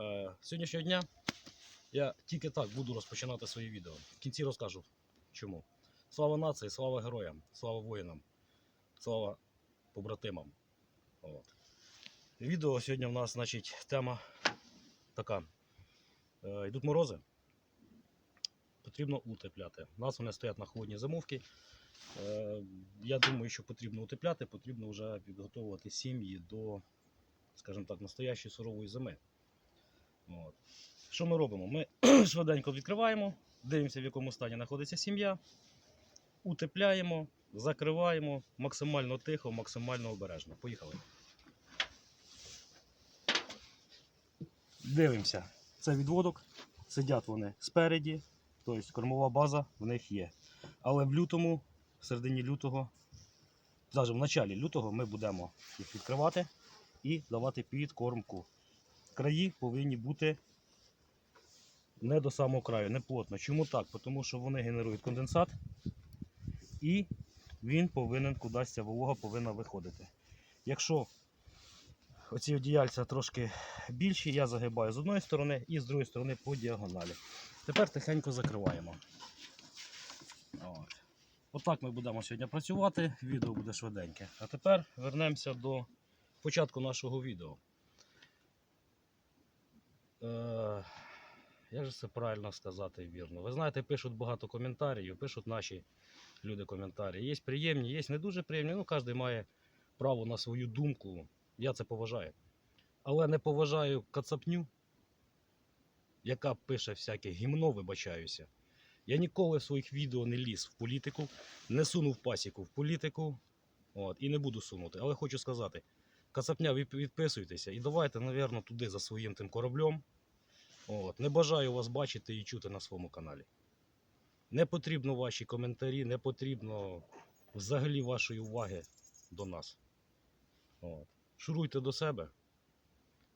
Е, сьогоднішнього дня я тільки так буду розпочинати свої відео. В кінці розкажу чому. Слава нації, слава героям, слава воїнам, слава побратимам. От. Відео сьогодні в нас, значить, тема така. Е, йдуть морози. Потрібно утепляти. У нас вони стоять на холодній зимовці. Е, я думаю, що потрібно утепляти, потрібно вже підготовувати сім'ї до, скажімо так, настоящої сурової зими. От. Що ми робимо? Ми швиденько відкриваємо, дивимося, в якому стані знаходиться сім'я, утепляємо, закриваємо максимально тихо, максимально обережно. Поїхали. Дивимося. Це відводок. Сидять вони спереді, тобто кормова база в них є. Але в лютому, в середині лютого, навіть в началі лютого ми будемо їх відкривати і давати підкормку. Краї повинні бути не до самого краю, не плотно. Чому так? Тому що вони генерують конденсат і він повинен кудись ця волога повинна виходити. Якщо оці одіяльця трошки більші, я загибаю з одної сторони і з другої сторони по діагоналі. Тепер тихенько закриваємо. От. Отак ми будемо сьогодні працювати. Відео буде швиденьке. А тепер вернемося до початку нашого відео. Е, як же це правильно сказати вірно? Ви знаєте, пишуть багато коментарів, пишуть наші люди коментарі. Є приємні, є не дуже приємні. Ну, кожен має право на свою думку. Я це поважаю. Але не поважаю кацапню, яка пише всяке гімно, вибачаюся. Я ніколи в своїх відео не ліз в політику, не сунув пасіку в політику. От, і не буду сунути. Але хочу сказати: кацапня, ви відписуйтеся і давайте, напевно, туди за своїм тим кораблем. От, не бажаю вас бачити і чути на своєму каналі. Не потрібно ваші коментарі, не потрібно взагалі вашої уваги до нас. От. Шуруйте до себе,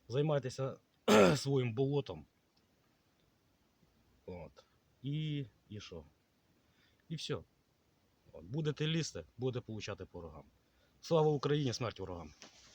займайтеся своїм болотом. От. І, і що? І все. От. Будете лізти, будете получати по рогам. Слава Україні, смерть ворогам!